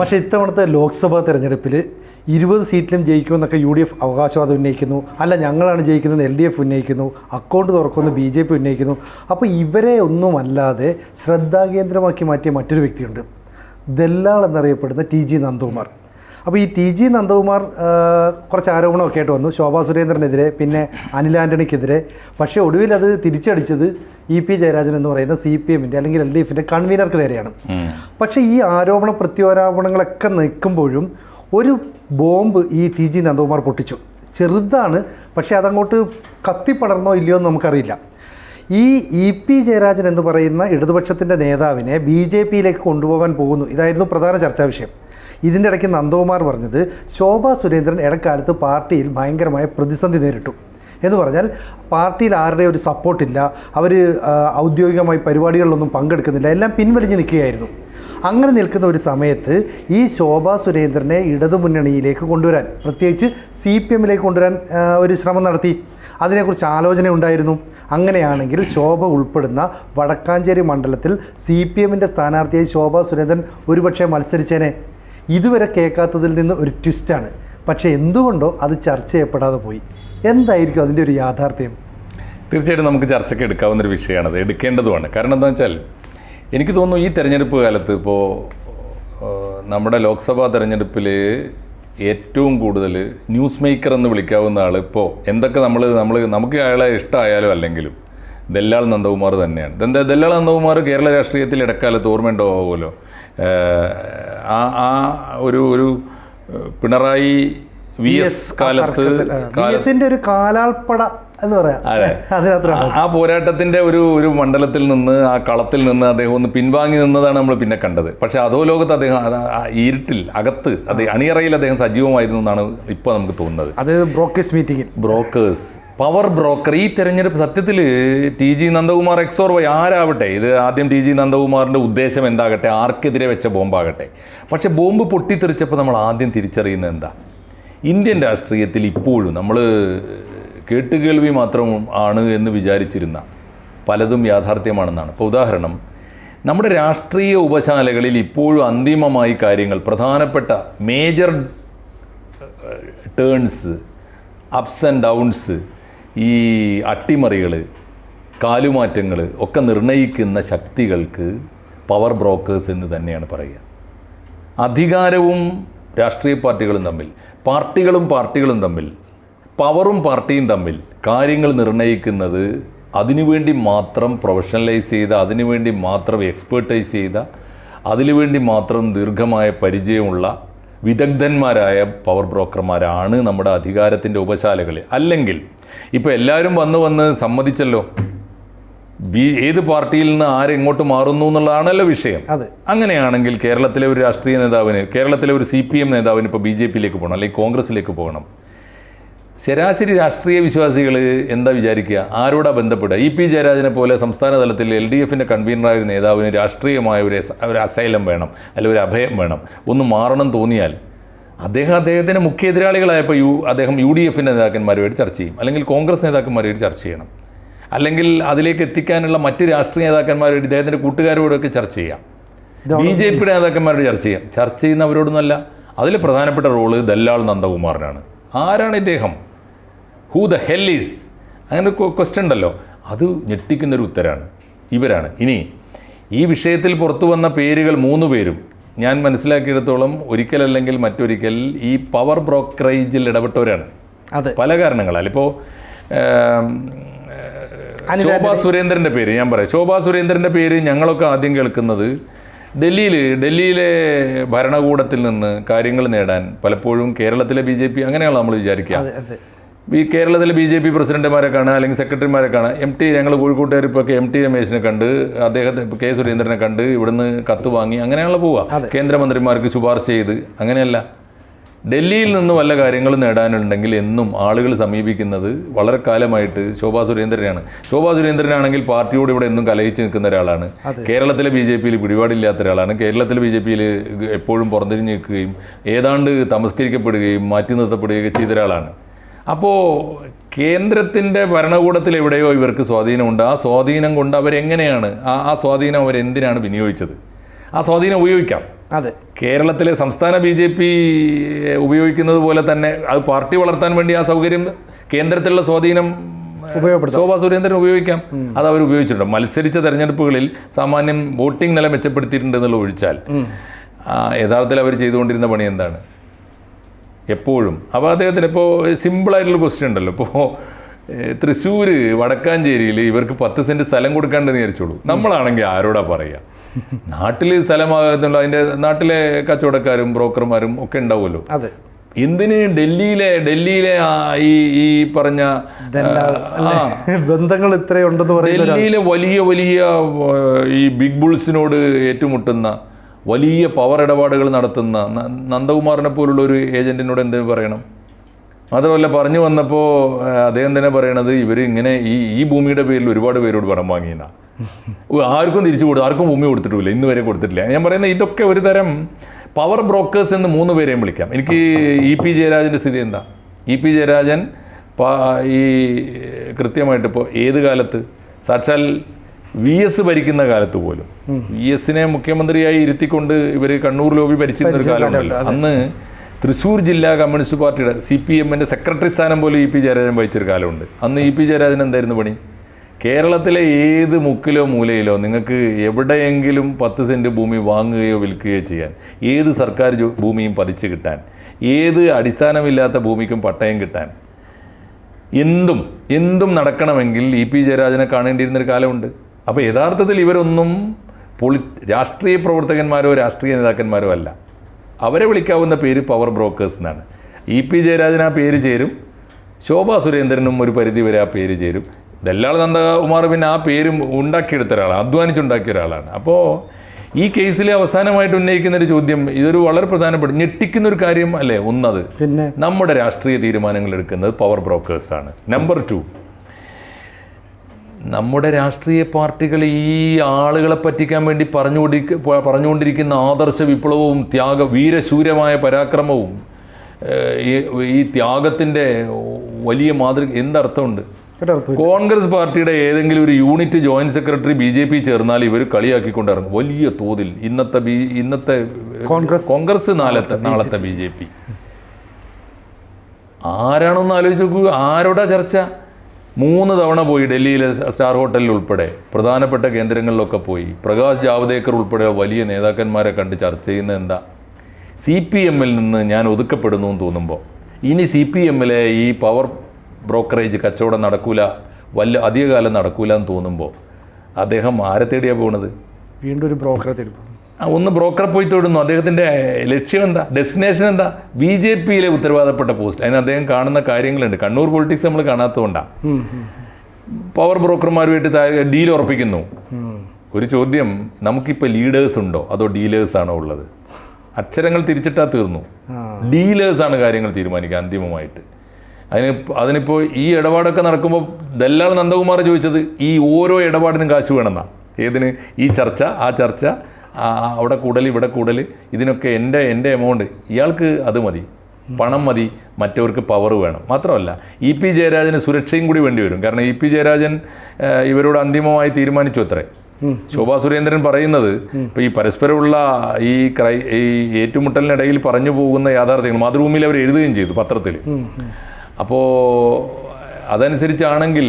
പക്ഷേ ഇത്തവണത്തെ ലോക്സഭാ തെരഞ്ഞെടുപ്പിൽ ഇരുപത് സീറ്റിലും ജയിക്കുമെന്നൊക്കെ യു ഡി എഫ് അവകാശവാദം ഉന്നയിക്കുന്നു. അല്ല ഞങ്ങളാണ് ജയിക്കുന്നത് എൽ ഡി എഫ് ഉന്നയിക്കുന്നു അക്കൗണ്ട് തുറക്കുന്നു ബി ജെ പി ഉന്നയിക്കുന്നു. അപ്പോൾ ഇവരെ ഒന്നുമല്ലാതെ ശ്രദ്ധാകേന്ദ്രമാക്കി മാറ്റിയ മറ്റൊരു വ്യക്തിയുണ്ട്. ദല്ലാൾ എന്നറിയപ്പെടുന്ന ടി ജി നന്ദകുമാർ. അപ്പോൾ ഈ ടി ജി നന്ദകുമാർ കുറച്ച് ആരോപണമൊക്കെ ആയിട്ട് വന്നു. ശോഭാ സുരേന്ദ്രനെതിരെ പിന്നെ അനിൽ ആന്റണിക്കെതിരെ പക്ഷേ ഒടുവിൽ അത് തിരിച്ചടിച്ചത് ഇ പി ജയരാജൻ എന്ന് പറയുന്ന സി പി എമ്മിന്റെ അല്ലെങ്കിൽ എൽ ഡി എഫിന്റെ കൺവീനർക്ക് നേരെയാണ്. പക്ഷേ ഈ ആരോപണ പ്രത്യാരോപണങ്ങളൊക്കെ നിൽക്കുമ്പോഴും ഒരു ബോംബ് ഈ ടി ജി നന്ദകുമാർ പൊട്ടിച്ചു. ചെറുതാണ് പക്ഷേ അതങ്ങോട്ട് കത്തിപ്പടർന്നോ ഇല്ലയോ എന്ന് നമുക്കറിയില്ല. ഈ ഇ പി ജയരാജൻ എന്ന് പറയുന്ന ഇടതുപക്ഷത്തിന്റെ നേതാവിനെ ബി ജെ പിയിലേക്ക് കൊണ്ടുപോകാൻ പോകുന്നു. ഇതായിരുന്നു പ്രധാന ചർച്ചാ വിഷയം. ഇതിന്റെ ഇടയ്ക്ക് നന്ദകുമാർ പറഞ്ഞത് ശോഭാ സുരേന്ദ്രൻ ഇടക്കാലത്ത് പാർട്ടിയിൽ ഭയങ്കരമായ പ്രതിസന്ധി നേരിട്ടു. എന്ന് പറഞ്ഞാൽ പാർട്ടിയിൽ ആരുടെ ഒരു സപ്പോർട്ടില്ല. അവർ ഔദ്യോഗികമായി പരിപാടികളിലൊന്നും പങ്കെടുക്കുന്നില്ല. എല്ലാം പിൻവലിഞ്ഞ് നിൽക്കുകയായിരുന്നു. അങ്ങനെ നിൽക്കുന്ന ഒരു സമയത്ത് ഈ ശോഭാ സുരേന്ദ്രനെ ഇടതുമുന്നണിയിലേക്ക് കൊണ്ടുവരാൻ പ്രത്യേകിച്ച് സി പി എമ്മിലേക്ക് കൊണ്ടുവരാൻ ഒരു ശ്രമം നടത്തി. അതിനെക്കുറിച്ച് ആലോചന ഉണ്ടായിരുന്നു. അങ്ങനെയാണെങ്കിൽ ശോഭ ഉൾപ്പെടുന്ന വടക്കാഞ്ചേരി മണ്ഡലത്തിൽ സി പി എമ്മിന്റെ സ്ഥാനാർത്ഥിയായി ശോഭാ സുരേന്ദ്രൻ ഒരുപക്ഷെ മത്സരിച്ചേനെ. ഇതുവരെ കേൾക്കാത്തതിൽ നിന്ന് ഒരു ട്വിസ്റ്റാണ് പക്ഷേ എന്തുകൊണ്ടോ അത് ചർച്ച ചെയ്യപ്പെടാതെ പോയി. എന്തായിരിക്കും അതിന്റെ ഒരു യാഥാർത്ഥ്യം? തീർച്ചയായിട്ടും നമുക്ക് ചർച്ചയ്ക്ക് എടുക്കാവുന്ന ഒരു വിഷയമാണത് എടുക്കേണ്ടതുമാണ്. കാരണം എന്താ വെച്ചാൽ എനിക്ക് തോന്നുന്നു ഈ തെരഞ്ഞെടുപ്പ് കാലത്ത് ഇപ്പോൾ നമ്മുടെ ലോക്സഭാ തെരഞ്ഞെടുപ്പിൽ ഏറ്റവും കൂടുതൽ ന്യൂസ് മേക്കർ എന്ന് വിളിക്കാവുന്ന ആൾ ഇപ്പോൾ എന്തൊക്കെ നമ്മൾ നമ്മൾ നമുക്ക് അയാളെ ഇഷ്ടമായാലും അല്ലെങ്കിലും ദല്ലാൾ നന്ദകുമാർ തന്നെയാണ്. എന്താ ദല്ലാൾ നന്ദകുമാർ കേരള രാഷ്ട്രീയത്തിൽ ഇടക്കാലത്ത് ഓർമ്മയുണ്ടാവുമല്ലോ ആ ആ ഒരു ഒരു പിണറായി വി എസ് കാലത്ത് വി എസിന്റെ ഒരു കാലാൾപ്പട എന്ന് പറയാം. ആ പോരാട്ടത്തിന്റെ ഒരു ഒരു മണ്ഡലത്തിൽ നിന്ന് ആ കളത്തിൽ നിന്ന് അദ്ദേഹം ഒന്ന് പിൻവാങ്ങി നിന്നതാണ് നമ്മൾ പിന്നെ കണ്ടത്. പക്ഷെ അതോ ലോകത്ത് അദ്ദേഹം ഇരുട്ടിൽ അകത്ത് അത് അണിയറയിൽ അദ്ദേഹം സജീവമായിരുന്നു എന്നാണ് ഇപ്പോൾ നമുക്ക് തോന്നുന്നത്. അതായത് ബ്രോക്കേഴ്സ് മീറ്റിംഗിൽ ബ്രോക്കേഴ്സ് പവർ ബ്രോക്കർ. ഈ തെരഞ്ഞെടുപ്പ് സത്യത്തിൽ T G Nandakumar x or y ആരാവട്ടെ? ഇത് ആദ്യം ടി ജി നന്ദകുമാറിന്റെ ഉദ്ദേശം എന്താകട്ടെ? ആർക്കെതിരെ വെച്ച ബോംബാകട്ടെ? പക്ഷേ ബോംബ് പൊട്ടിത്തെറിച്ചപ്പോൾ നമ്മൾ ആദ്യം തിരിച്ചറിയുന്നത് എന്താ? ഇന്ത്യൻ രാഷ്ട്രീയത്തിൽ ഇപ്പോഴും നമ്മൾ കേട്ടുകേൾവി മാത്രം ആണ് എന്ന് വിചാരിച്ചിരുന്ന പലതും യാഥാർത്ഥ്യമാണെന്നാണ്. ഇപ്പോൾ ഉദാഹരണം നമ്മുടെ രാഷ്ട്രീയ ഉപശാലകളിൽ ഇപ്പോഴും അന്തിമമായി കാര്യങ്ങൾ പ്രധാനപ്പെട്ട major turns ups and downs ഈ അട്ടിമറികൾ കാലുമാറ്റങ്ങൾ ഒക്കെ നിർണയിക്കുന്ന ശക്തികൾക്ക് പവർ ബ്രോക്കേഴ്സ് എന്ന് തന്നെയാണ് പറയുക. അധികാരവും രാഷ്ട്രീയ പാർട്ടികളും തമ്മിൽ. പാർട്ടികളും പാർട്ടികളും തമ്മിൽ പവറും പാർട്ടിയും തമ്മിൽ കാര്യങ്ങൾ നിർണയിക്കുന്നത് അതിനുവേണ്ടി മാത്രം പ്രൊഫഷണലൈസ് ചെയ്ത അതിനുവേണ്ടി മാത്രം എക്സ്പേർട്ടൈസ് ചെയ്ത അതിനുവേണ്ടി മാത്രം ദീർഘമായ പരിചയമുള്ള വിദഗ്ധന്മാരായ പവർ ബ്രോക്കർമാരാണ് നമ്മുടെ അധികാരത്തിന്റെ ഉപശാലകളിൽ. അല്ലെങ്കിൽ ഇപ്പോൾ എല്ലാവരും വന്ന് വന്ന് സമ്മതിച്ചല്ലോ ബി ഏത് പാർട്ടിയിൽ നിന്ന് ആരെങ്ങോട്ട് മാറുന്നു എന്നുള്ളതാണല്ലോ വിഷയം. അതെ. അങ്ങനെയാണെങ്കിൽ കേരളത്തിലെ ഒരു രാഷ്ട്രീയ നേതാവിന് കേരളത്തിലെ ഒരു സി പി എം നേതാവിന് ഇപ്പോൾ ബി ജെ പിയിലേക്ക് പോകണം അല്ലെങ്കിൽ കോൺഗ്രസിലേക്ക് പോകണം. ശരാശരി രാഷ്ട്രീയ വിശ്വാസികൾ എന്താ വിചാരിക്കുക? ആരോടാ ബന്ധപ്പെടുക? ഇ പി ജയരാജനെ പോലെ സംസ്ഥാന തലത്തിൽ എൽ ഡി എഫിന്റെ കൺവീനറായ ഒരു നേതാവിന് രാഷ്ട്രീയമായ ഒരു ഒരു അസൈലം വേണം അല്ലെങ്കിൽ ഒരു അഭയം വേണം ഒന്ന് മാറണം തോന്നിയാൽ അദ്ദേഹം അദ്ദേഹത്തിന്റെ മുഖ്യ എതിരാളികളായപ്പോൾ യു അദ്ദേഹം യു ഡി എഫിന്റെ നേതാക്കന്മാരുമായിട്ട് ചർച്ച ചെയ്യും അല്ലെങ്കിൽ കോൺഗ്രസ് നേതാക്കന്മാരുമായിട്ട് ചർച്ച ചെയ്യണം. അല്ലെങ്കിൽ അതിലേക്ക് എത്തിക്കാനുള്ള മറ്റ് രാഷ്ട്രീയ നേതാക്കന്മാരോട് ഇദ്ദേഹത്തിന്റെ കൂട്ടുകാരോടൊക്കെ ചർച്ച ചെയ്യാം. ബി ജെ പിയുടെ നേതാക്കന്മാരോട് ചർച്ച ചെയ്യാം. ചർച്ച ചെയ്യുന്നവരോടൊന്നല്ല. അതിൽ പ്രധാനപ്പെട്ട റോൾ ദല്ലാൾ നന്ദകുമാറിനാണ്. ആരാണ് ഇദ്ദേഹം? ഹൂ ദ ഹെൽ ഈസ് അങ്ങനെ ക്വസ്റ്റ്യൻ ഉണ്ടല്ലോ. അത് ഞെട്ടിക്കുന്നൊരു ഉത്തരമാണ് ഇവരാണ്. ഇനി ഈ വിഷയത്തിൽ പുറത്തു വന്ന പേരുകൾ മൂന്ന് പേരും. ഞാൻ മനസ്സിലാക്കിയിടത്തോളം ഒരിക്കലല്ലെങ്കിൽ മറ്റൊരിക്കൽ ഈ പവർ ബ്രോക്കറേജിൽ ഇടപെട്ടവരാണ്. അതെ. പല കാരണങ്ങളാൽ. ഇപ്പോൾ ശോഭാ സുരേന്ദ്രന്റെ പേര് ഞാൻ പറയാം. ശോഭാ സുരേന്ദ്രന്റെ പേര് ഞങ്ങളൊക്കെ ആദ്യം കേൾക്കുന്നത് ഡൽഹിയിൽ ഡൽഹിയിലെ ഭരണകൂടത്തിൽ നിന്ന് കാര്യങ്ങൾ നേടാൻ പലപ്പോഴും കേരളത്തിലെ ബി ജെ പി അങ്ങനെയാണ് നമ്മൾ വിചാരിക്കുക. ഈ കേരളത്തിലെ ബി ജെ പി പ്രസിഡന്റുമാരെ കാണുക അല്ലെങ്കിൽ സെക്രട്ടറിമാരെ കാണുക എം ടി ഞങ്ങൾ കോഴിക്കോട്ടുകാർ ഇപ്പോൾ എം ടി രമേശിനെ കണ്ട് അദ്ദേഹത്തെ കെ സുരേന്ദ്രനെ കണ്ട് ഇവിടുന്ന് കത്ത് വാങ്ങി അങ്ങനെയാണല്ലോ പോവുക. കേന്ദ്രമന്ത്രിമാർക്ക് ശുപാർശ ചെയ്ത് അങ്ങനെയല്ല. ഡൽഹിയിൽ നിന്ന് വല്ല കാര്യങ്ങളും നേടാനുണ്ടെങ്കിൽ എന്നും ആളുകൾ സമീപിക്കുന്നത് വളരെ കാലമായിട്ട് ശോഭാ സുരേന്ദ്രനെയാണ്. ശോഭാ സുരേന്ദ്രനാണെങ്കിൽ പാർട്ടിയോട് ഇവിടെ എന്നും കലഹിച്ച് നിൽക്കുന്ന ഒരാളാണ്. കേരളത്തിലെ ബി ജെ പിയിൽ പിടിപാടില്ലാത്ത ഒരാളാണ്. കേരളത്തിലെ ബി ജെ പിയിൽ എപ്പോഴും പുറന്തിരിഞ്ഞ് നിൽക്കുകയും ഏതാണ്ട് തമസ്കരിക്കപ്പെടുകയും മാറ്റി നിർത്തപ്പെടുകയൊക്കെ ചെയ്ത ഒരാളാണ്. അപ്പോൾ കേന്ദ്രത്തിന്റെ ഭരണകൂടത്തിൽ എവിടെയോ ഇവർക്ക് സ്വാധീനമുണ്ട്. ആ സ്വാധീനം കൊണ്ട് അവരെങ്ങനെയാണ് ആ ആ സ്വാധീനം അവരെന്തിനാണ് വിനിയോഗിച്ചത്? ആ സ്വാധീനം ഉപയോഗിക്കാം. അതെ. കേരളത്തിലെ സംസ്ഥാന ബി ജെ പി ഉപയോഗിക്കുന്നത് പോലെ തന്നെ അത് പാർട്ടി വളർത്താൻ വേണ്ടി ആ സൗകര്യം കേന്ദ്രത്തിലുള്ള സ്വാധീനം. ശോഭാ സുരേന്ദ്രൻ ഉപയോഗിക്കാം. അത് അവർ ഉപയോഗിച്ചിട്ടുണ്ട്. മത്സരിച്ച തെരഞ്ഞെടുപ്പുകളിൽ സാമാന്യം വോട്ടിംഗ് നില മെച്ചപ്പെടുത്തിയിട്ടുണ്ട് എന്നുള്ള ഒഴിച്ചാൽ. യഥാർത്ഥത്തിൽ അവർ ചെയ്തുകൊണ്ടിരുന്ന പണി എന്താണ്? എപ്പോഴും. അപ്പോൾ അദ്ദേഹത്തിന് ഇപ്പോൾ സിമ്പിളായിട്ടുള്ള ക്വസ്റ്റ്യൻ ഉണ്ടല്ലോ. ഇപ്പോൾ തൃശ്ശൂർ വടക്കാഞ്ചേരിയിൽ ഇവർക്ക് പത്ത് സെന്റ് സ്ഥലം കൊടുക്കാണ്ട് വിചാരിച്ചോളൂ. നമ്മളാണെങ്കിൽ ആരോടാ പറയുക? നാട്ടിൽ സ്ഥലമാകുന്നുള്ള അതിന്റെ നാട്ടിലെ കച്ചവടക്കാരും ബ്രോക്കർമാരും ഒക്കെ ഉണ്ടാവുമല്ലോ. അതെ. എന്തിന് ഡൽഹിയിലെ ഡൽഹിയിലെ ഈ ഈ പറഞ്ഞ ബന്ധങ്ങൾ ഇത്രയുണ്ടെന്ന് പറയുന്ന ഡൽഹിയിലെ വലിയ വലിയ ഈ ബിഗ് ബുൾസിനോട് ഏറ്റുമുട്ടുന്ന വലിയ പവർ ഇടപാടുകൾ നടത്തുന്ന നന്ദകുമാറിനെ പോലുള്ള ഒരു ഏജന്റിനോട് എന്തിനു പറയണം? മാത്രമല്ല പറഞ്ഞു വന്നപ്പോൾ അദ്ദേഹം തന്നെ പറയണത് ഇവർ ഇങ്ങനെ ഈ ഈ ഭൂമിയുടെ പേരിൽ ഒരുപാട് പേരോട് പണം വാങ്ങിയെന്ന. ആർക്കും തിരിച്ചു കൊടുത്തു ആർക്കും ഭൂമി കൊടുത്തിട്ടില്ല ഇന്ന് വരെ കൊടുത്തിട്ടില്ല. ഞാൻ പറയുന്നത് ഇതൊക്കെ ഒരു തരം പവർ ബ്രോക്കേഴ്സ് എന്ന് മൂന്ന് പേരെയും വിളിക്കാം. എനിക്ക് ഇ പി ജയരാജന്റെ സ്ഥിതി എന്താ? ഇ പി ജയരാജൻ ഈ കൃത്യമായിട്ട് ഇപ്പോൾ ഏത് കാലത്ത്? സാക്ഷാൽ വി എസ് ഭരിക്കുന്ന കാലത്ത് പോലും. വി എസിനെ മുഖ്യമന്ത്രിയായി ഇരുത്തിക്കൊണ്ട് ഇവർ കണ്ണൂർ ലോബി ഭരിച്ചിരുന്ന ഒരു കാലമുണ്ടല്ലോ. അന്ന് തൃശ്ശൂർ ജില്ലാ കമ്മ്യൂണിസ്റ്റ് പാർട്ടിയുടെ സി പി എമ്മിന്റെ സെക്രട്ടറി സ്ഥാനം പോലും ഇ പി ജയരാജൻ വഹിച്ചൊരു കാലമുണ്ട്. അന്ന് ഇ പി ജയരാജൻ എന്തായിരുന്നു പണി? കേരളത്തിലെ ഏത് മുക്കിലോ മൂലയിലോ നിങ്ങൾക്ക് എവിടെയെങ്കിലും പത്ത് സെന്റ് ഭൂമി വാങ്ങുകയോ വിൽക്കുകയോ ചെയ്യാൻ ഏത് സർക്കാർ ഭൂമിയും പതിച്ചു കിട്ടാൻ ഏത് അടിസ്ഥാനമില്ലാത്ത ഭൂമിക്കും പട്ടയം കിട്ടാൻ എന്തും എന്തും നടക്കണമെങ്കിൽ ഇ പി ജയരാജനെ കാണേണ്ടിയിരുന്നൊരു കാലമുണ്ട്. അപ്പോൾ യഥാർത്ഥത്തിൽ ഇവരൊന്നും പൊളി രാഷ്ട്രീയ പ്രവർത്തകന്മാരോ രാഷ്ട്രീയ നേതാക്കന്മാരോ അല്ല. അവരെ വിളിക്കാവുന്ന പേര് പവർ ബ്രോക്കേഴ്സ് എന്നാണ്. ഇ പി ജയരാജൻ ആ പേര് ചേരും. ശോഭാ സുരേന്ദ്രനും ഒരു പരിധി വരെ ആ പേര് ചേരും. ദല്ലാൾ നന്ദകുമാർ പിന്നെ ആ പേരും ഉണ്ടാക്കിയെടുത്ത ഒരാളാണ് അധ്വാനിച്ചുണ്ടാക്കിയ ഒരാളാണ്. അപ്പോൾ ഈ കേസിൽ അവസാനമായിട്ട് ഉന്നയിക്കുന്ന ഒരു ചോദ്യം ഇതൊരു വളരെ പ്രധാനപ്പെട്ട ഞെട്ടിക്കുന്ന ഒരു കാര്യം അല്ലേ? ഒന്നത് പിന്നെ? നമ്മുടെ രാഷ്ട്രീയ തീരുമാനങ്ങൾ എടുക്കുന്നത് പവർ ബ്രോക്കേഴ്സാണ് നമ്പർ ടു നമ്മുടെ രാഷ്ട്രീയ പാർട്ടികൾ ഈ ആളുകളെ പറ്റിക്കാൻ വേണ്ടി പറഞ്ഞുകൊണ്ടിരിക്കുക പറഞ്ഞുകൊണ്ടിരിക്കുന്ന ആദർശ വിപ്ലവവും ത്യാഗ വീരശൂരമായ പരാക്രമവും ഈ- ത്യാഗത്തിന്റെ വലിയ മാതൃക എന്തർത്ഥമുണ്ട്? കോൺഗ്രസ് പാർട്ടിയുടെ ഏതെങ്കിലും ഒരു unit joint secretary B J P ചേർന്നാൽ ഇവർ കളിയാക്കിക്കൊണ്ട് ഇറങ്ങും വലിയ തോതിൽ. ഇന്നത്തെ ബി ഇന്നത്തെ കോൺഗ്രസ്. കോൺഗ്രസ് നാളത്തെ നാളത്തെ ബി ജെ പി. ആരാണെന്ന് ആലോചിച്ച് നോക്കുക ആരോടാ ചർച്ച? മൂന്ന് തവണ പോയി ഡൽഹിയിലെ സ്റ്റാർ ഹോട്ടലിൽ ഉൾപ്പെടെ. പ്രധാനപ്പെട്ട കേന്ദ്രങ്ങളിലൊക്കെ പോയി. പ്രകാശ് ജാവ്ദേക്കർ ഉൾപ്പെടെ വലിയ നേതാക്കന്മാരെ കണ്ട് ചർച്ച ചെയ്യുന്നത് എന്താ? സി പി എമ്മിൽ നിന്ന് ഞാൻ ഒതുക്കപ്പെടുന്നു എന്ന് തോന്നുമ്പോൾ ഇനി സി പി എമ്മിലെ ഈ പവർ ബ്രോക്കറേജ് കച്ചവടം നടക്കൂല വല്ല അധികകാലം നടക്കൂല എന്ന് തോന്നുമ്പോൾ അദ്ദേഹം ആരെ തേടിയാണ് പോകുന്നത് വീണ്ടും ഒരു ബ്രോക്കറെ തേടി ആ, ഒന്ന് ബ്രോക്കറെ പോയി തേടുന്നു. അദ്ദേഹത്തിന്റെ ലക്ഷ്യം എന്താ? ഡെസ്റ്റിനേഷൻ എന്താ? ബി ജെ പിയിലെ ഉത്തരവാദപ്പെട്ട പോസ്റ്റ്. അതിന് അദ്ദേഹം കാണുന്ന കാര്യങ്ങളുണ്ട്. കണ്ണൂർ പൊളിറ്റിക്സ് നമ്മൾ കാണാത്തതുകൊണ്ടാണ് പവർ ബ്രോക്കർമാരുമായിട്ട് ഡീൽ ഉറപ്പിക്കുന്നു. ഒരു ചോദ്യം നമുക്കിപ്പോൾ ലീഡേഴ്സ് ഉണ്ടോ? അതോ ഡീലേഴ്സ് ആണോ ഉള്ളത്? അക്ഷരങ്ങൾ തിരിച്ചിട്ടാ തീർന്നു. ഡീലേഴ്സാണ് കാര്യങ്ങൾ തീരുമാനിക്കുക അന്തിമമായിട്ട്. അതിന് അതിനിപ്പോൾ ഈ ഇടപാടൊക്കെ നടക്കുമ്പോൾ ദല്ലാൾ നന്ദകുമാർ ചോദിച്ചത് ഈ ഓരോ ഇടപാടിനും കാശ് വേണമെന്നാണ് ഏതിന്? ഈ ചർച്ച ആ ചർച്ച അവിടെ കൂടൽ ഇവിടെ കൂടൽ ഇതിനൊക്കെ എന്റെ എന്റെ എമൗണ്ട് ഇയാൾക്ക് അത് മതി. പണം മതി. മറ്റവർക്ക് പവർ വേണം. മാത്രമല്ല ഇ പി ജയരാജന് സുരക്ഷയും കൂടി വേണ്ടി വരും. കാരണം ഇ പി ജയരാജൻ ഇവരോട് അന്തിമമായി തീരുമാനിച്ചു അത്രേ. ശോഭാ സുരേന്ദ്രൻ പറയുന്നത് ഇപ്പോൾ ഈ പരസ്പരമുള്ള ഈ ക്രൈ ഈ ഏറ്റുമുട്ടലിനിടയിൽ പറഞ്ഞു പോകുന്ന യാഥാർത്ഥ്യങ്ങൾ മാതൃഭൂമിയിൽ അവർ എഴുതുകയും ചെയ്തു പത്രത്തിൽ. അപ്പോൾ അതനുസരിച്ചാണെങ്കിൽ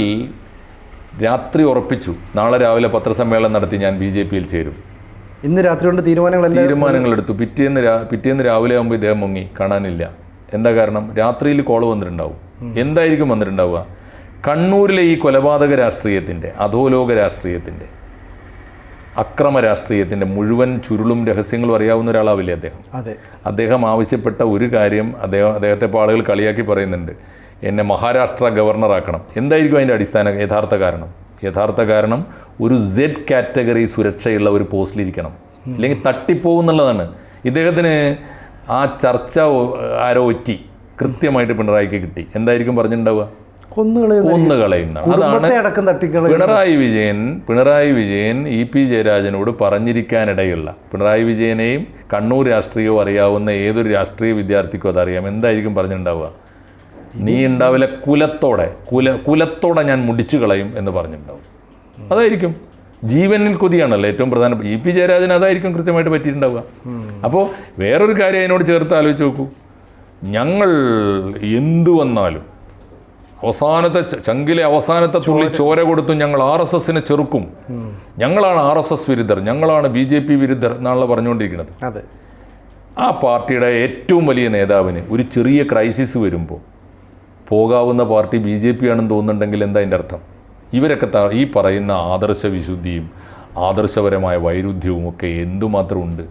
രാത്രി ഉറപ്പിച്ചു. നാളെ രാവിലെ പത്രസമ്മേളനം നടത്തി ഞാൻ ബി ജെ പിയിൽ ചേരും. ഇന്ന് രാത്രി കൊണ്ട് തീരുമാനങ്ങൾ തീരുമാനങ്ങൾ എടുത്തു പിറ്റേന്ന് രാ പിറ്റേന്ന് രാവിലെ ആകുമ്പോൾ ഇദ്ദേഹം മുങ്ങി. കാണാനില്ല. എന്താ കാരണം? രാത്രിയിൽ കോൾ വന്നിട്ടുണ്ടാവും. എന്തായിരിക്കും വന്നിട്ടുണ്ടാവുക? കണ്ണൂരിലെ ഈ കൊലപാതക രാഷ്ട്രീയത്തിന്റെ അധോലോക രാഷ്ട്രീയത്തിന്റെ അക്രമ രാഷ്ട്രീയത്തിന്റെ മുഴുവൻ ചുരുളും രഹസ്യങ്ങളും അറിയാവുന്ന ഒരാളാവില്ലേ അദ്ദേഹം? അതെ. അദ്ദേഹം ആവശ്യപ്പെട്ട ഒരു കാര്യം അദ്ദേഹം അദ്ദേഹത്തെ ഇപ്പോൾ ആളുകൾ കളിയാക്കി പറയുന്നുണ്ട്. എന്നെ മഹാരാഷ്ട്ര ഗവർണറാക്കണം. എന്തായിരിക്കും അതിന്റെ അടിസ്ഥാന യഥാർത്ഥ കാരണം? യഥാർത്ഥ കാരണം ഒരു സെഡ് കാറ്റഗറി സുരക്ഷയുള്ള ഒരു പോസ്റ്റിലിരിക്കണം. അല്ലെങ്കിൽ തട്ടിപ്പോകുന്നുള്ളതാണ് ഇദ്ദേഹത്തിന് ആ ചർച്ച ആരോ ഒറ്റി കൃത്യമായിട്ട് പിണറായിക്ക് കിട്ടി. എന്തായിരിക്കും പറഞ്ഞിട്ടുണ്ടാവുക? കൊന്നു അതാണ് പിണറായി വിജയൻ പിണറായി വിജയൻ ഇ പി ജയരാജനോട് പറഞ്ഞിരിക്കാനിടയുള്ള. പിണറായി വിജയനെയും കണ്ണൂർ രാഷ്ട്രീയവും അറിയാവുന്ന ഏതൊരു രാഷ്ട്രീയ വിദ്യാർത്ഥിക്കും അതറിയാം. എന്തായിരിക്കും പറഞ്ഞിട്ടുണ്ടാവുക? നീ ഉണ്ടാവില്ല കുലത്തോടെ കുല കുലത്തോടെ ഞാൻ മുടിച്ചു കളയും എന്ന് പറഞ്ഞിട്ടുണ്ടാവും. അതായിരിക്കും. ജീവനിൽ കൊതിയാണല്ലോ ഏറ്റവും പ്രധാനപ്പെട്ട. ഇ പി ജയരാജന് അതായിരിക്കും കൃത്യമായിട്ട് പറ്റിയിട്ടുണ്ടാവുക. അപ്പോൾ വേറൊരു കാര്യം അതിനോട് ചേർത്ത് ആലോചിച്ച് നോക്കൂ. ഞങ്ങൾ എന്തു വന്നാലും അവസാനത്തെ ചങ്കിലെ അവസാനത്തെ തുള്ളി ചോര കൊടുത്തും ഞങ്ങൾ ആർ എസ് എസിനെ ചെറുക്കും. ഞങ്ങളാണ് ആർ എസ് എസ് വിരുദ്ധർ. ഞങ്ങളാണ് ബി ജെ പി വിരുദ്ധർ എന്നാണല്ലോ പറഞ്ഞുകൊണ്ടിരിക്കുന്നത്. ആ പാർട്ടിയുടെ ഏറ്റവും വലിയ നേതാവിന് ഒരു ചെറിയ ക്രൈസിസ് വരുമ്പോൾ പോകാവുന്ന പാർട്ടി ബി ജെ പി ആണെന്ന് തോന്നുന്നുണ്ടെങ്കിൽ എന്താ അതിന്റെ അർത്ഥം? ഇവരൊക്കെ ത- ഈ പറയുന്ന ആദർശ വിശുദ്ധിയും ആദർശപരമായ വൈരുദ്ധ്യവും ഒക്കെ എന്തുമാത്രം ഉണ്ട്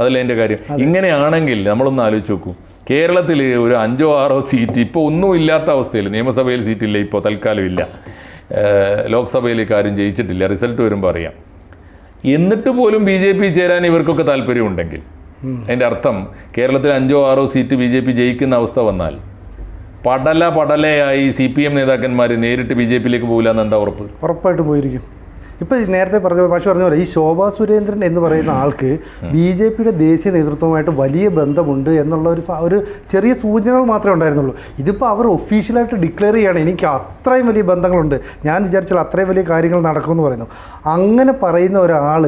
അതല്ല എന്റെ കാര്യം. ഇങ്ങനെയാണെങ്കിൽ നമ്മളൊന്ന് ആലോചിച്ച് നോക്കൂ. കേരളത്തിൽ ഒരു അഞ്ചോ ആറോ സീറ്റ് ഇപ്പോൾ ഒന്നും ഇല്ലാത്ത അവസ്ഥയിൽ നിയമസഭയിൽ സീറ്റില്ല ഇപ്പോൾ തൽക്കാലം ഇല്ല. ലോക്സഭയിൽ ഇക്കാര്യം ജയിച്ചിട്ടില്ല. റിസൾട്ട് വരുമ്പോൾ അറിയാം. എന്നിട്ട് പോലും ബി ജെ പി ചേരാൻ ഇവർക്കൊക്കെ താല്പര്യമുണ്ടെങ്കിൽ അതിന്റെ അർത്ഥം കേരളത്തിൽ അഞ്ചോ ആറോ സീറ്റ് ബി ജെ പി ജയിക്കുന്ന അവസ്ഥ വന്നാൽ പടല പടലയായി സി പി എം നേതാക്കന്മാർ നേരിട്ട് ബി ജെ പിയിലേക്ക് പോകില്ല എന്താ ഉറപ്പ്? ഉറപ്പായിട്ട് പോയിരിക്കും. ഇപ്പോൾ നേരത്തെ പറഞ്ഞ പക്ഷെ പറഞ്ഞ പോലെ ഈ ശോഭാ സുരേന്ദ്രൻ എന്ന് പറയുന്ന ആൾക്ക് ബി ജെ പിയുടെ ദേശീയ നേതൃത്വമായിട്ട് വലിയ ബന്ധമുണ്ട് എന്നുള്ള ഒരു ഒരു ചെറിയ സൂചനകൾ മാത്രമേ ഉണ്ടായിരുന്നുള്ളൂ. ഇതിപ്പോൾ അവർ ഒഫീഷ്യലായിട്ട് ഡിക്ലെയർ ചെയ്യാണ് എനിക്ക് അത്രയും വലിയ ബന്ധങ്ങളുണ്ട്. ഞാൻ വിചാരിച്ചാൽ അത്രയും വലിയ കാര്യങ്ങൾ നടക്കുമെന്ന് പറയുന്നു. അങ്ങനെ പറയുന്ന ഒരാൾ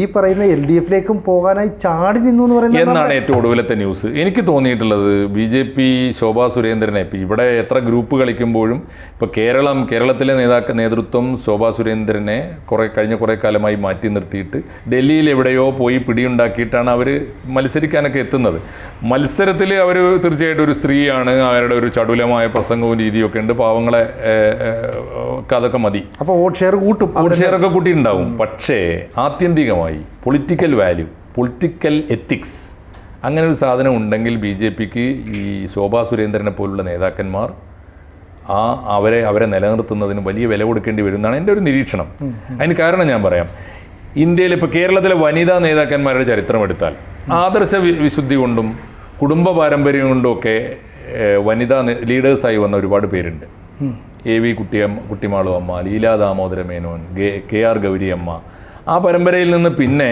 ഈ പറയുന്ന എൽ ഡി എഫിലേക്കും പോകാനായി ചാടി നിന്നു എന്ന് പറയുന്നത് എന്നാണ് ഏറ്റവും ഒടുവിലത്തെ ന്യൂസ്. എനിക്ക് തോന്നിയിട്ടുള്ളത് ബി ജെ പി ശോഭാ സുരേന്ദ്രനെ ഇപ്പം ഇവിടെ എത്ര ഗ്രൂപ്പ് കളിക്കുമ്പോഴും ഇപ്പോൾ കേരളം കേരളത്തിലെ നേതാക്ക നേതൃത്വം ശോഭാ സുരേന്ദ്രനെ കുറേ കഴിഞ്ഞ കുറേ കാലമായി മാറ്റി നിർത്തിയിട്ട് ഡൽഹിയിൽ എവിടെയോ പോയി പിടിയുണ്ടാക്കിയിട്ടാണ് അവർ മത്സരിക്കാനൊക്കെ എത്തുന്നത്. മത്സരത്തിൽ അവർ തീർച്ചയായിട്ടും ഒരു സ്ത്രീയാണ് അവരുടെ ഒരു ചടുലമായ പ്രസംഗവും രീതിയൊക്കെ ഉണ്ട്. പാവങ്ങളെ അതൊക്കെ മതി. അപ്പോൾ വോട്ട് ഷെയർ കൂട്ടും. വോട്ട് ഷെയർ ഒക്കെ കൂട്ടിയിട്ടുണ്ടാവും. പക്ഷേ ആത്യന്തികമായി പൊളിറ്റിക്കൽ വാല്യൂ പൊളിറ്റിക്കൽ എത്തിക്സ് അങ്ങനെ ഒരു സാധനം ഉണ്ടെങ്കിൽ ബി ജെ പിക്ക് ഈ ശോഭാ സുരേന്ദ്രനെ പോലുള്ള നേതാക്കന്മാർ ആ അവരെ അവരെ നിലനിർത്തുന്നതിന് വലിയ വില കൊടുക്കേണ്ടി വരും എന്നാണ് എന്റെ ഒരു നിരീക്ഷണം. അതിന് കാരണം ഞാൻ പറയാം. ഇന്ത്യയിൽ ഇപ്പോൾ കേരളത്തിലെ വനിതാ നേതാക്കന്മാരുടെ ചരിത്രം എടുത്താൽ ആദർശ വിശുദ്ധി കൊണ്ടും കുടുംബ പാരമ്പര്യം കൊണ്ടും ഒക്കെ വനിതാ ലീഡേഴ്സായി വന്ന ഒരുപാട് പേരുണ്ട്. എ വി കുട്ടിയ കുട്ടിമാളു അമ്മ ലീലാ ദാമോദര മേനോൻ കെ ആർ ഗൗരി അമ്മ ആ പരമ്പരയിൽ നിന്ന് പിന്നെ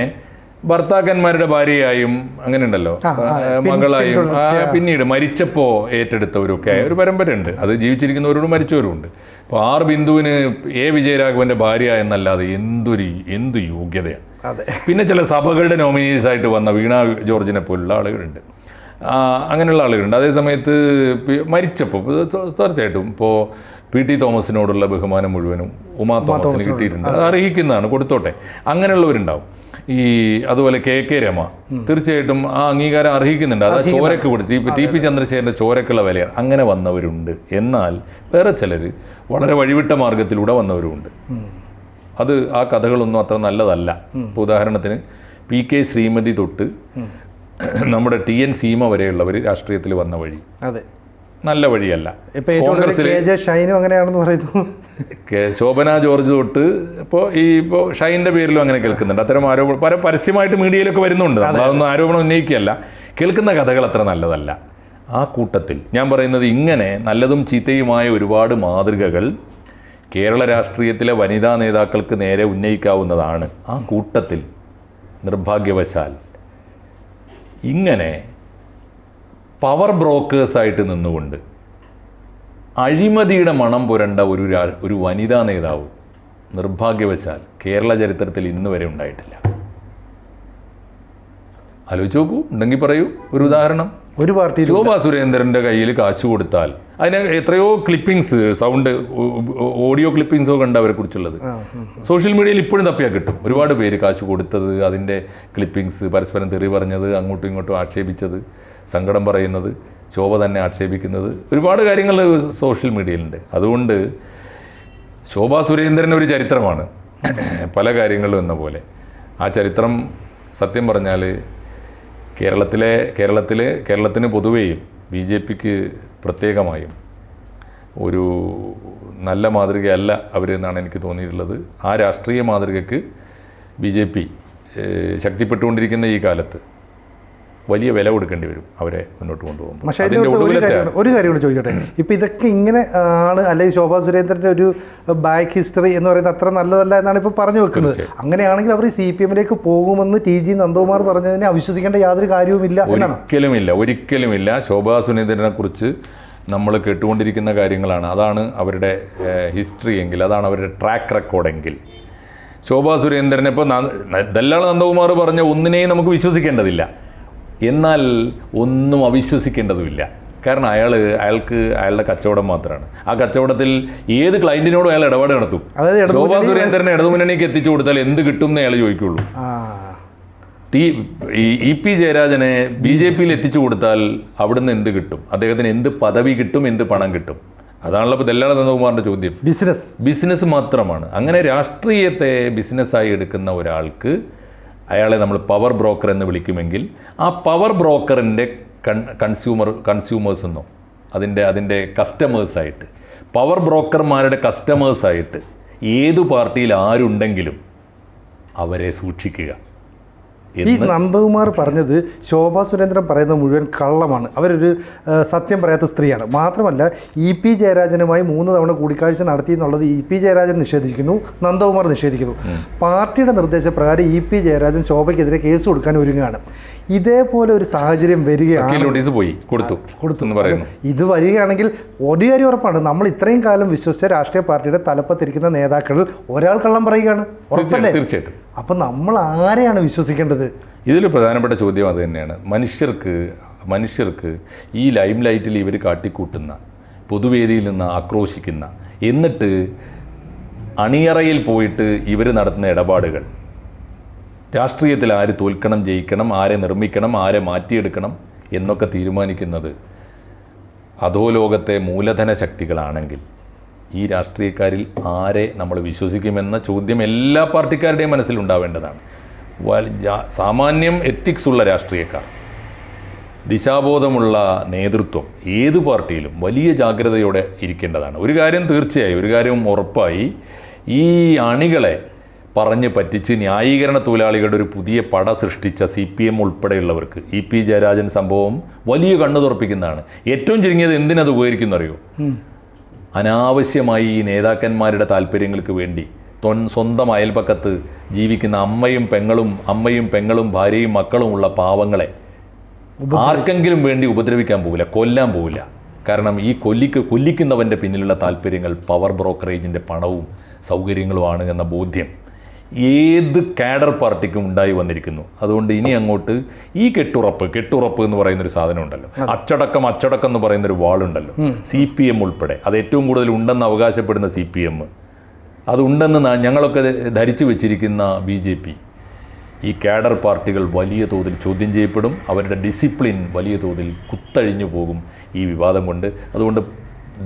ഭർത്താക്കന്മാരുടെ ഭാര്യയായും അങ്ങനെ ഉണ്ടല്ലോ മകളായും. പിന്നീട് മരിച്ചപ്പോൾ ഏറ്റെടുത്തവരൊക്കെ ആയ ഒരു പരമ്പരയുണ്ട്. അത് ജീവിച്ചിരിക്കുന്നവരോട് മരിച്ചവരുമുണ്ട്. അപ്പോൾ ആർ ബിന്ദുവിന് എ വിജയരാഘവന്റെ ഭാര്യ എന്നല്ലാതെ എന്തൊരു എന്ത് യോഗ്യതയാണ്. പിന്നെ ചില സഭകളുടെ നോമിനീസ് ആയിട്ട് വന്ന വീണ ജോർജിനെ പോലുള്ള ആളുകളുണ്ട്. അങ്ങനെയുള്ള ആളുകളുണ്ട്. അതേ സമയത്ത് മരിച്ചപ്പോൾ തീർച്ചയായിട്ടും ഇപ്പോൾ പി ടി തോമസിനോടുള്ള ബഹുമാനം മുഴുവനും ഉമാ തോമസിന് കിട്ടിയിട്ടുണ്ട്. അത് അർഹിക്കുന്നതാണ് കൊടുത്തോട്ടെ. അങ്ങനെയുള്ളവരുണ്ടാവും. ഈ അതുപോലെ കെ കെ രമ. തീർച്ചയായിട്ടും ആ അംഗീകാരം അർഹിക്കുന്നുണ്ട്. അതാ ചോരക്ക് കൊടുത്ത്. ടി പി ടി പി ചന്ദ്രശേഖരന്റെ ചോരക്കുള്ള വിലയാണ്. അങ്ങനെ വന്നവരുണ്ട്. എന്നാൽ വേറെ ചിലർ വളരെ വഴിവിട്ട മാർഗത്തിലൂടെ വന്നവരുമുണ്ട്. അത് ആ കഥകളൊന്നും അത്ര നല്ലതല്ല. ഇപ്പോൾ ഉദാഹരണത്തിന് പി കെ ശ്രീമതി തൊട്ട് നമ്മുടെ ടി എൻ സീമ വരെയുള്ളവർ രാഷ്ട്രീയത്തിൽ വന്ന വഴി. അതെ. നല്ല വഴിയല്ല. ഷൈനും അങ്ങനെയാണെന്ന് പറയുന്നു. ശോഭന ജോർജ് തൊട്ട് ഇപ്പോൾ ഈ ഇപ്പോൾ ഷൈന്റെ പേരിലും അങ്ങനെ കേൾക്കുന്നുണ്ട്. അത്തരം ആരോപണം പല പരസ്യമായിട്ട് മീഡിയയിലൊക്കെ വരുന്നുണ്ട്. അതൊന്നും ആരോപണം ഉന്നയിക്കുകയല്ല. കേൾക്കുന്ന കഥകൾ അത്ര നല്ലതല്ല. ആ കൂട്ടത്തിൽ ഞാൻ പറയുന്നത് ഇങ്ങനെ നല്ലതും ചീത്തയുമായ ഒരുപാട് മാതൃകകൾ കേരള രാഷ്ട്രീയത്തിലെ വനിതാ നേതാക്കൾക്ക് നേരെ ഉന്നയിക്കാവുന്നതാണ്. ആ കൂട്ടത്തിൽ നിർഭാഗ്യവശാൽ ഇങ്ങനെ പവർ ബ്രോക്കേഴ്സായിട്ട് നിന്നുകൊണ്ട് അഴിമതിയുടെ മണം പുരണ്ട ഒരു രാ- ഒരു വനിതാ നേതാവ് നിർഭാഗ്യവശാൽ കേരള ചരിത്രത്തിൽ ഇന്ന് വരെ ഉണ്ടായിട്ടില്ല. ആലോചിച്ച് നോക്കൂ ഉണ്ടെങ്കിൽ പറയൂ ഒരു ഉദാഹരണം. ഒരു പാർട്ടി ശോഭാ സുരേന്ദ്രന്റെ കയ്യിൽ കാശ് കൊടുത്താൽ അതിന് എത്രയോ ക്ലിപ്പിംഗ്സ് സൗണ്ട് ഓഡിയോ ക്ലിപ്പിംഗ്സോ കണ്ട ഉണ്ട് അവരെ കുറിച്ചുള്ളത് സോഷ്യൽ മീഡിയയിൽ ഇപ്പോഴും തപ്പിയാൽ കിട്ടും. ഒരുപാട് പേര് കാശ് കൊടുത്തത് അതിന്റെ ക്ലിപ്പിംഗ്സ് പരസ്പരം തെറി പറഞ്ഞത് അങ്ങോട്ടും ഇങ്ങോട്ടും ആക്ഷേപിച്ചത്. സങ്കടം പറയുന്നത് ശോഭ തന്നെ ആക്ഷേപിക്കുന്നത്. ഒരുപാട് കാര്യങ്ങൾ സോഷ്യൽ മീഡിയയിലുണ്ട്. അതുകൊണ്ട് ശോഭാ സുരേന്ദ്രൻ ഒരു ചരിത്രമാണ്. പല കാര്യങ്ങളും എന്ന പോലെ. ആ ചരിത്രം സത്യം പറഞ്ഞാൽ കേരളത്തിലെ കേരളത്തിൽ കേരളത്തിന് പൊതുവെയും ബി ജെ പിക്ക് പ്രത്യേകമായും ഒരു നല്ല മാതൃകയല്ല അവരെന്നാണ് എനിക്ക് തോന്നിയിട്ടുള്ളത്. ആ രാഷ്ട്രീയ മാതൃകയ്ക്ക് ബി ജെ പി ശക്തിപ്പെട്ടുകൊണ്ടിരിക്കുന്ന ഈ കാലത്ത് വലിയ വില കൊടുക്കേണ്ടി വരും അവരെ മുന്നോട്ട് കൊണ്ടുപോകുമ്പോൾ. പക്ഷേ ഒരു കാര്യം ഒരു കാര്യം കൂടി ചോദിക്കട്ടെ? ഇപ്പോൾ ഇതൊക്കെ ഇങ്ങനെ ആണ് അല്ലെങ്കിൽ ശോഭാ സുരേന്ദ്രന്റെ ഒരു ബാക്ക് ഹിസ്റ്ററി എന്ന് പറയുന്നത് അത്ര നല്ലതല്ല എന്നാണ് ഇപ്പോൾ പറഞ്ഞു വെക്കുന്നത്. അങ്ങനെയാണെങ്കിൽ അവർ സി പി എമ്മിലേക്ക് പോകുമെന്ന് ടി ജി നന്ദകുമാർ പറഞ്ഞതിനെ അവിശ്വസിക്കേണ്ട യാതൊരു കാര്യവുമില്ല എന്നാണ്. ഒരിക്കലുമില്ല ഒരിക്കലുമില്ല. ശോഭാ സുരേന്ദ്രനെ കുറിച്ച് നമ്മൾ കേട്ടുകൊണ്ടിരിക്കുന്ന കാര്യങ്ങളാണ്. അതാണ് അവരുടെ ഹിസ്റ്ററി എങ്കിൽ അതാണ് അവരുടെ ട്രാക്ക് റെക്കോർഡെങ്കിൽ ശോഭാ സുരേന്ദ്രനെ ഇപ്പോൾ ദല്ലാൾ നന്ദകുമാർ പറഞ്ഞ ഒന്നിനെയും നമുക്ക് വിശ്വസിക്കേണ്ടതില്ല. എന്നാൽ ഒന്നും അവിശ്വസിക്കേണ്ടതുമില്ല. കാരണം അയാൾ അയാൾക്ക് അയാളുടെ കച്ചവടം മാത്രമാണ്. ആ കച്ചവടത്തിൽ ഏത് ക്ലയന്റിനോടും അയാൾ ഇടപാട് നടത്തും. ശോഭാ സുരേന്ദ്രനെ ഇടതുമുന്നണിക്ക് എത്തിച്ചു കൊടുത്താൽ എന്ത് കിട്ടും എന്ന് അയാൾ ചോദിക്കുള്ളൂ. ടി ഇ പി ജയരാജനെ ബി ജെ പിയിൽ എത്തിച്ചു കൊടുത്താൽ അവിടുന്ന് എന്ത് കിട്ടും? അദ്ദേഹത്തിന് എന്ത് പദവി കിട്ടും എന്ത് പണം കിട്ടും? അതാണല്ലോ ഇപ്പോൾ ദല്ലാള നന്ദകുമാറിന്റെ ചോദ്യം. ബിസിനസ്. ബിസിനസ് മാത്രമാണ്. അങ്ങനെ രാഷ്ട്രീയത്തെ ബിസിനസ്സായി എടുക്കുന്ന ഒരാൾക്ക് അയാളെ നമ്മൾ പവർ ബ്രോക്കർ എന്ന് വിളിക്കുമെങ്കിൽ ആ പവർ ബ്രോക്കറിന്റെ കൺ കൺസ്യൂമർ കൺസ്യൂമേഴ്സ് എന്നോ അതിന്റെ അതിന്റെ കസ്റ്റമേഴ്സായിട്ട് പവർ ബ്രോക്കർമാരുടെ കസ്റ്റമേഴ്സായിട്ട് ഏത് പാർട്ടിയിൽ ആരുണ്ടെങ്കിലും അവരെ സൂക്ഷിക്കുക. ഈ നന്ദകുമാർ പറഞ്ഞത് ശോഭാ സുരേന്ദ്രൻ പറയുന്നത് മുഴുവൻ കള്ളമാണ്. അവരൊരു സത്യം പറയാത്ത സ്ത്രീയാണ്. മാത്രമല്ല ഇ പി ജയരാജനുമായി മൂന്ന് തവണ കൂടിക്കാഴ്ച നടത്തി എന്നുള്ളത് ഇ പി ജയരാജൻ നിഷേധിക്കുന്നു നന്ദകുമാർ നിഷേധിക്കുന്നു. പാർട്ടിയുടെ നിർദ്ദേശപ്രകാരം ഇ പി ജയരാജൻ ശോഭയ്ക്കെതിരെ കേസ് കൊടുക്കാൻ ഒരുങ്ങുകയാണ്. ഇതേപോലെ ഒരു സാഹചര്യം വരികയാണ്. നോട്ടീസ് പോയി കൊടുത്തു കൊടുത്തു. എന്ന് പറയുന്നു. ഇത് വരികയാണെങ്കിൽ ഒരു കാര്യം ഉറപ്പാണ് നമ്മൾ ഇത്രയും കാലം വിശ്വസിച്ച രാഷ്ട്രീയ പാർട്ടിയുടെ തലപ്പത്തിരിക്കുന്ന നേതാക്കളിൽ ഒരാൾ കള്ളം പറയുകയാണ്. ഉറപ്പല്ലേ? തീർച്ചയായിട്ടും. അപ്പം നമ്മൾ ആരെയാണ് വിശ്വസിക്കേണ്ടത്? ഇതിൽ പ്രധാനപ്പെട്ട ചോദ്യം അത് തന്നെയാണ്. മനുഷ്യർക്ക് മനുഷ്യർക്ക് ഈ ലൈം ലൈറ്റിൽ ഇവർ കാട്ടിക്കൂട്ടുന്ന പൊതുവേദിയിൽ നിന്ന് ആക്രോശിക്കുന്ന എന്നിട്ട് അണിയറയിൽ പോയിട്ട് ഇവർ നടത്തുന്ന ഇടപാടുകൾ രാഷ്ട്രീയത്തിൽ ആര് തോൽക്കണം ജയിക്കണം ആരെ നിർമ്മിക്കണം ആരെ മാറ്റിയെടുക്കണം എന്നൊക്കെ തീരുമാനിക്കുന്നത് അധോലോകത്തെ മൂലധന ശക്തികളാണെങ്കിൽ. ഈ രാഷ്ട്രീയക്കാരിൽ ആരെ നമ്മൾ വിശ്വസിക്കുമെന്ന ചോദ്യം എല്ലാ പാർട്ടിക്കാരുടെയും മനസ്സിലുണ്ടാവേണ്ടതാണ് സാമാന്യം എത്തിക്സ് ഉള്ള രാഷ്ട്രീയക്കാർ. ദിശാബോധമുള്ള നേതൃത്വം ഏത് പാർട്ടിയിലും വലിയ ജാഗ്രതയോടെ ഇരിക്കേണ്ടതാണ്. ഒരു കാര്യം തീർച്ചയായും ഒരു കാര്യം ഉറപ്പായി. ഈ അണികളെ പറഞ്ഞ് പറ്റിച്ച് ന്യായീകരണ തൊഴിലാളികളുടെ ഒരു പുതിയ പട സൃഷ്ടിച്ച സി പി എം ഉൾപ്പെടെയുള്ളവർക്ക് ഇ പി ജയരാജൻ സംഭവം വലിയ കണ്ണു തുറപ്പിക്കുന്നതാണ്. ഏറ്റവും ചുരുങ്ങിയത് എന്തിനത് ഉപകരിക്കുന്നറിയോ അനാവശ്യമായി ഈ നേതാക്കന്മാരുടെ താല്പര്യങ്ങൾക്ക് വേണ്ടി തൊൻ സ്വന്തം അയൽപക്കത്ത് ജീവിക്കുന്ന അമ്മയും പെങ്ങളും അമ്മയും പെങ്ങളും ഭാര്യയും മക്കളും ഉള്ള പാവങ്ങളെ ആർക്കെങ്കിലും വേണ്ടി ഉപദ്രവിക്കാൻ പോവില്ല കൊല്ലാൻ പോവില്ല. കാരണം ഈ കൊല്ലിക്ക് കൊല്ലിക്കുന്നവന്റെ പിന്നിലുള്ള താല്പര്യങ്ങൾ പവർ ബ്രോക്കറേജിന്റെ പണവും സൗകര്യങ്ങളുമാണ് എന്ന ബോധ്യം. ഏത് കാഡർ പാർട്ടിക്കും ഉണ്ടായി വന്നിരിക്കുന്നു. അതുകൊണ്ട് ഇനി അങ്ങോട്ട് ഈ കെട്ടുറപ്പ് കെട്ടുറപ്പ് എന്ന് പറയുന്ന ഒരു സാധനം ഉണ്ടല്ലോ. അച്ചടക്കം അച്ചടക്കം എന്ന് പറയുന്ന ഒരു വാളുണ്ടല്ലോ സി പി എം ഉൾപ്പെടെ. അത് ഏറ്റവും കൂടുതൽ ഉണ്ടെന്ന് അവകാശപ്പെടുന്ന സി പി എം. അതുണ്ടെന്ന് ഞങ്ങളൊക്കെ ധരിച്ചു വെച്ചിരിക്കുന്ന ബി ജെ പി. ഈ കാഡർ പാർട്ടികൾ വലിയ തോതിൽ ചോദ്യം ചെയ്യപ്പെടും. അവരുടെ ഡിസിപ്ലിൻ വലിയ തോതിൽ കുത്തഴിഞ്ഞു പോകും ഈ വിവാദം കൊണ്ട്. അതുകൊണ്ട്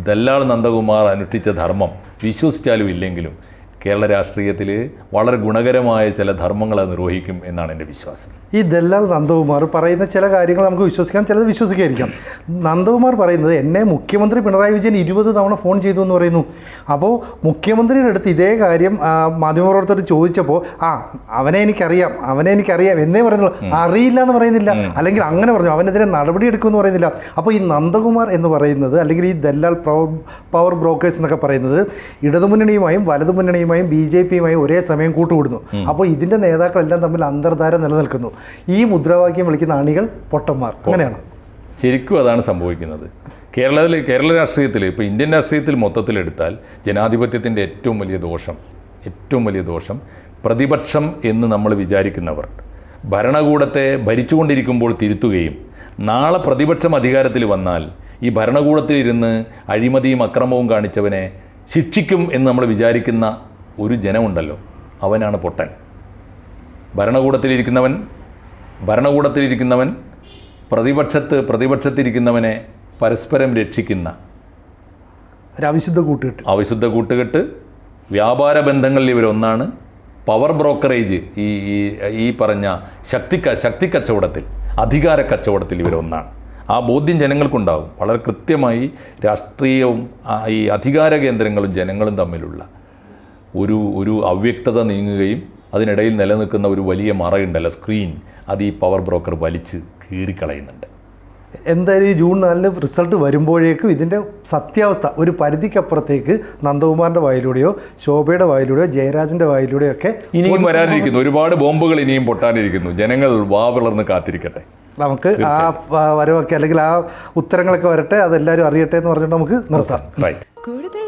ദല്ലാൾ നന്ദകുമാർ അനുഷ്ഠിച്ച ധർമ്മം വിശ്വസിച്ചാലും ഇല്ലെങ്കിലും കേരള രാഷ്ട്രീയത്തിൽ വളരെ ഗുണകരമായ ചില ധർമ്മങ്ങൾ അത് നിർവഹിക്കും എന്നാണ് എന്റെ വിശ്വാസം. ഈ ദല്ലാൽ നന്ദകുമാർ പറയുന്ന ചില കാര്യങ്ങൾ നമുക്ക് വിശ്വസിക്കാം ചിലത് വിശ്വസിക്കാതിരിക്കാം നന്ദകുമാർ പറയുന്നത് എന്നെ മുഖ്യമന്ത്രി പിണറായി വിജയൻ ഇരുപത് തവണ ഫോൺ ചെയ്തു എന്ന് പറയുന്നു. അപ്പോൾ മുഖ്യമന്ത്രിയുടെ അടുത്ത് ഇതേ കാര്യം മാധ്യമപ്രവർത്തകർ ചോദിച്ചപ്പോൾ ആ അവനെ എനിക്കറിയാം അവനെ എനിക്കറിയാം എന്നേ പറയുന്നുള്ളൂ അറിയില്ല എന്ന് പറയുന്നില്ല. അല്ലെങ്കിൽ അങ്ങനെ പറഞ്ഞു അവനെതിരെ നടപടി എടുക്കുമെന്ന് പറയുന്നില്ല. അപ്പോൾ ഈ നന്ദകുമാർ എന്ന് പറയുന്നത് അല്ലെങ്കിൽ ഈ ദല്ലാൽ പവർ പവർ ബ്രോക്കേഴ്സ് എന്നൊക്കെ പറയുന്നത് ഇടതുമുന്നണിയുമായും വലതുമുന്നണിയുമായും ബി ജെ പിയുമായും ഒരേ സമയം കൂട്ടുകൂടുന്നു. അപ്പോൾ ഇതിന്റെ നേതാക്കളെല്ലാം തമ്മിൽ അന്തർധാര നിലനിൽക്കുന്നു. ഈ മുദ്രാവാക്യം വിളിക്കുന്ന അണികൾ പൊട്ടന്മാർ. അങ്ങനെയാണ്. ശരിക്കും അതാണ് സംഭവിക്കുന്നത്. കേരളത്തിൽ കേരള രാഷ്ട്രീയത്തിൽ ഇപ്പോൾ ഇന്ത്യൻ രാഷ്ട്രീയത്തിൽ മൊത്തത്തിലെടുത്താൽ ജനാധിപത്യത്തിന്റെ ഏറ്റവും വലിയ ദോഷം ഏറ്റവും വലിയ ദോഷം പ്രതിപക്ഷം എന്ന് നമ്മൾ വിചാരിക്കുന്നവർ. ഭരണകൂടത്തെ ഭരിച്ചുകൊണ്ടിരിക്കുമ്പോൾ തിരുത്തുകയും നാളെ പ്രതിപക്ഷം അധികാരത്തിൽ വന്നാൽ ഈ ഭരണകൂടത്തിൽ ഭരണകൂടത്തിലിരുന്ന് അഴിമതിയും അക്രമവും കാണിച്ചവനെ ശിക്ഷിക്കും എന്ന് നമ്മൾ വിചാരിക്കുന്ന ഒരു ജനമുണ്ടല്ലോ അവനാണ് പൊട്ടൻ. ഭരണകൂടത്തിലിരിക്കുന്നവൻ ഭരണകൂടത്തിലിരിക്കുന്നവൻ പ്രതിപക്ഷത്ത് പ്രതിപക്ഷത്തിരിക്കുന്നവനെ പരസ്പരം രക്ഷിക്കുന്ന അവിശുദ്ധ കൂട്ടുകെട്ട്. അവിശുദ്ധ കൂട്ടുകെട്ട് വ്യാപാര ബന്ധങ്ങളിൽ ഇവരൊന്നാണ്. പവർ ബ്രോക്കറേജ് ഈ ഈ- പറഞ്ഞ ശക്തി ശക്തി കച്ചവടത്തിൽ അധികാര കച്ചവടത്തിൽ ഇവരൊന്നാണ്. ആ ബോധ്യം ജനങ്ങൾക്കുണ്ടാകും വളരെ കൃത്യമായി രാഷ്ട്രീയവും ഈ അധികാര കേന്ദ്രങ്ങളും ജനങ്ങളും തമ്മിലുള്ള ഒരു ഒരു അവ്യക്തത നീങ്ങുകയും അതിനിടയിൽ നിലനിൽക്കുന്ന ഒരു വലിയ മറയുണ്ടല്ലോ സ്ക്രീൻ അത് ഈ പവർ ബ്രോക്കർ വലിച്ച് കീറിക്കളയുന്നുണ്ട്. എന്തായാലും ഈ ജൂൺ നാലിന് റിസൾട്ട് വരുമ്പോഴേക്കും ഇതിന്റെ സത്യാവസ്ഥ ഒരു പരിധിക്കപ്പുറത്തേക്ക് നന്ദകുമാറിന്റെ വായിലൂടെയോ ശോഭയുടെ വായിലൂടെയോ ജയരാജന്റെ വായിലൂടെയോ ഒക്കെ ഇനിയും വരാനിരിക്കുന്നു. ഒരുപാട് ബോംബുകൾ ഇനിയും പൊട്ടാനിരിക്കുന്നു. ജനങ്ങൾ വാ വിളർന്ന് കാത്തിരിക്കട്ടെ. നമുക്ക് ആ വരവൊക്കെ അല്ലെങ്കിൽ ആ ഉത്തരങ്ങളൊക്കെ വരട്ടെ അതെല്ലാവരും അറിയട്ടെ എന്ന് പറഞ്ഞിട്ട് നമുക്ക് നിർത്താം. റൈറ്റ് കൂടുതൽ